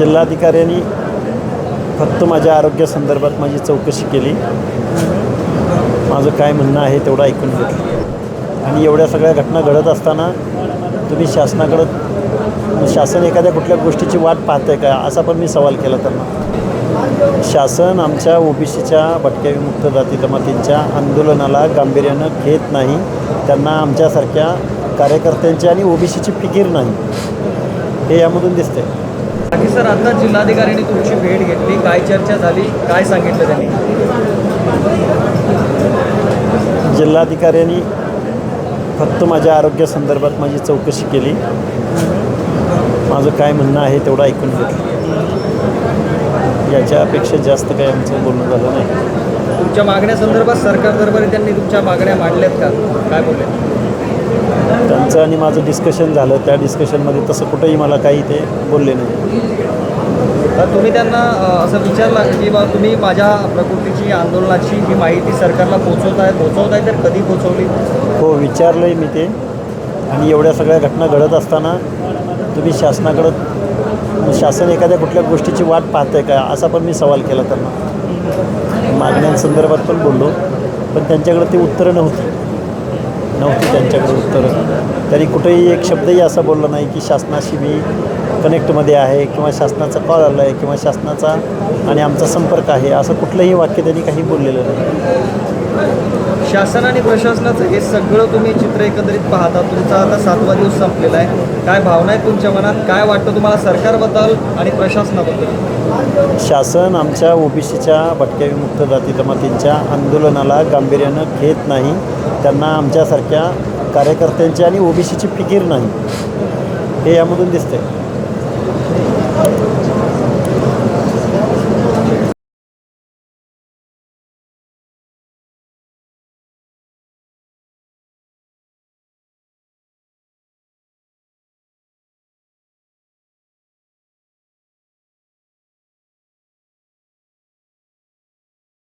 जिल्हाधिकाऱ्यांनी फक्त माझ्या आरोग्यासंदर्भात माझी चौकशी केली. माझं काय म्हणणं आहे तेवढं ऐकून घेतलं. आणि एवढ्या सगळ्या घटना घडत असताना तुम्ही शासनाकडं शासन एखाद्या कुठल्या गोष्टीची वाट पाहतंय का? असा पण मी सवाल केला त्यांना. शासन आमच्या ओबीसीच्या भटक्या विमुक्त जाती जमातींच्या आंदोलनाला गांभीर्यानं घेत नाही. त्यांना आमच्यासारख्या कार्यकर्त्यांची आणि ओबीसीची फिकीर नाही. हे यामधून दिसतंय. बाकी सर आता जिल्हाधिकाऱ्यांनी तुमची भेट घेतली. काय चर्चा झाली? काय सांगितलं त्यांनी? जिल्हाधिकाऱ्यांनी फक्त माझ्या आरोग्यासंदर्भात माझी चौकशी केली. माझं काय म्हणणं आहे तेवढं ऐकून घेतलं. याच्यापेक्षा जास्त काही आमचं बोलणं झालं नाही. तुमच्या मागण्यासंदर्भात सरकार दरबारी त्यांनी तुमच्या मागण्या मांडल्यात का? काय बोलले? त्यांचं आणि माझं डिस्कशन झालं. त्या डिस्कशनमध्ये तसं कुठंही मला काही ते बोलले नाही. तर तुम्ही त्यांना असं विचारलं की बा तुम्ही माझ्या प्रकृतीची आंदोलनाची ही माहिती सरकारला पोहोचवत आहे पोहोचवत आहे तर कधी पोहोचवली? हो विचारलं आहे मी ते. आणि एवढ्या सगळ्या घटना घडत असताना तुम्ही शासनाकडं शासन एखाद्या कुठल्या गोष्टीची वाट पाहतंय का? असा पण मी सवाल केला त्यांना. मागण्यांसंदर्भात पण बोललो. पण त्यांच्याकडे ती उत्तरं नव्हती. नव्हती त्यांच्याकडे उत्तरं. तरी कुठेही एक शब्दही असा बोलला नाही की शासनाशी मी कनेक्टमध्ये आहे किंवा शासनाचा कॉल आला आहे किंवा शासनाचा आणि आमचा संपर्क आहे असं कुठलंही वाक्य त्यांनी काही बोललेलं नाही. शासन आणि प्रशासनाचं हे सगळं तुम्ही चित्र एकंदरीत पाहता. तुमचा आता सातवा दिवस संपलेला आहे. काय भावना आहे तुमच्या मनात? काय वाटतं तुम्हाला सरकारबद्दल आणि प्रशासनाबद्दल? शासन आमच्या ओबीसीच्या भटक्या विमुक्त जाती जमातींच्या आंदोलनाला गांभीर्यानं घेत नाही. त्यांना आमच्यासारख्या कार्यकर्त्यांची आणि ओबीसीची फिकीर नाही. हे यामधून दिसतंय.